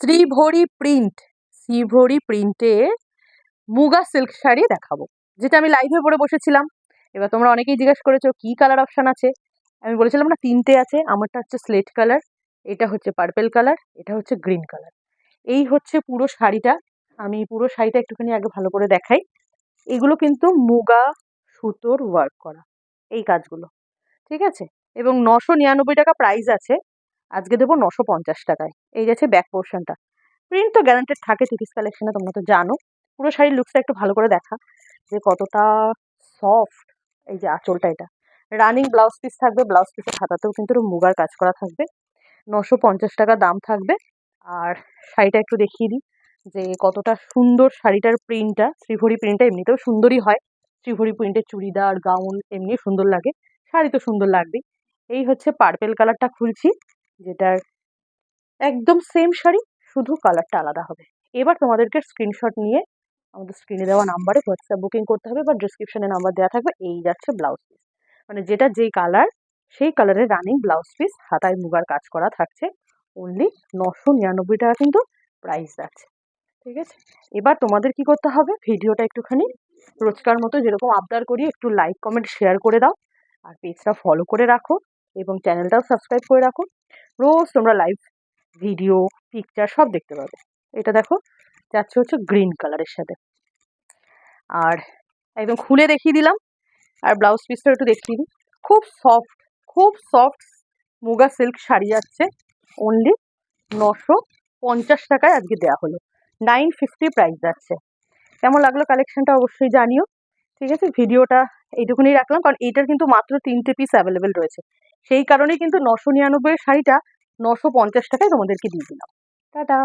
শ্রীভরি print, শ্রীভরি প্রিন্টের muga silk sari দেখাবো, যেটা আমি লাইভে পরে বসেছিলাম। এবার তোমরা অনেকেই জিজ্ঞেস করেছ, কি কালার অপশান আছে? আমি বলেছিলাম না, তিনটে আছে, আমারটা হচ্ছে স্লেট কালার এটা হচ্ছে পার্পেল কালার এটা হচ্ছে গ্রিন কালার এই হচ্ছে পুরো শাড়িটা, আমি পুরো শাড়িটা একটুখানি আগে ভালো করে দেখাই। এগুলো কিন্তু মুগা সুতোর ওয়ার্ক করা, এই কাজগুলো, ঠিক আছে? এবং নশো নিরানব্বই টাকা প্রাইস আছে। আজকে দেবো নশো পঞ্চাশ টাকায়। এই যাচ্ছে ব্যাক পোর্শনটা প্রিন্ট তো গ্যারান্টেড থাকে টিকিস কালেকশনে তোমরা তো জানো। পুরো শাড়ির লুকসটা একটু ভালো করে দেখা। যে কতটা সফট এই যে আঁচলটা এটা। রানিং ব্লাউজ পিস থাকবে ব্লাউজ পিসের হাতাতেও কিন্তু মুগার কাজ করা থাকবে। নশো পঞ্চাশ টাকা দাম থাকবে। আর শাড়িটা একটু দেখিয়ে দিই। যে কতটা সুন্দর শাড়িটার প্রিন্টটা শ্রীভরি প্রিন্টটা এমনিতেও সুন্দরই হয়। শ্রীভরি প্রিন্টের চুড়িদার, গাউন এমনি সুন্দর লাগে। শাড়ি তো সুন্দর লাগবেই। এই হচ্ছে পার্পেল কালারটা খুলছি। যেটার একদম সেম শাড়ি, শুধু কালারটা আলাদা হবে। এবার তোমাদেরকে স্ক্রিনশট নিয়ে আমাদের স্ক্রিনে দেওয়া নাম্বারে হোয়াটসঅ্যাপ বুকিং করতে হবে বা ডিসক্রিপশনে নাম্বার দেওয়া থাকবে, এই যাচ্ছে ব্লাউজ পিস মানে যেটা যেই কালার সেই কালারের রানিং ব্লাউজ পিস হাতায় মুগার কাজ করা থাকছে। অনলি নশো নিরানব্বই টাকা কিন্তু প্রাইস আছে ঠিক আছে? এবার তোমাদের কি করতে হবে? ভিডিওটা একটুখানি রোজকার মতো যেরকম আবদার করি, একটু লাইক কমেন্ট শেয়ার করে দাও। আর পেজটা ফলো করে রাখো এবং চ্যানেলটাও সাবস্ক্রাইব করে রাখো। রোজ তোমরা লাইভ ভিডিও পিকচার সব দেখতে পাবে। এটা দেখো, যাচ্ছে হচ্ছে গ্রিন কালারের সাথে। আর একদম খুলে দেখিয়ে দিলাম। আর ব্লাউজ পিসটা একটু দেখিয়ে দিই। খুব সফট খুব সফট মুগা সিল্ক শাড়ি যাচ্ছে। অনলি নশো পঞ্চাশ টাকায় আজকে দেওয়া হলো। নাইন ফিফটি প্রাইস যাচ্ছে। কেমন লাগল কালেকশানটা অবশ্যই জানিও। ঠিক আছে? ভিডিওটা এইটুকুনি রাখলাম, কারণ এইটার কিন্তু মাত্র তিনটে পিস অ্যাভেলেবেল রয়েছে। সেই কারণে কিন্তু নশো নিরানব্বই শাড়িটা নশো পঞ্চাশ টাকায় তোমাদেরকে দিয়ে দিলাম। টাটা!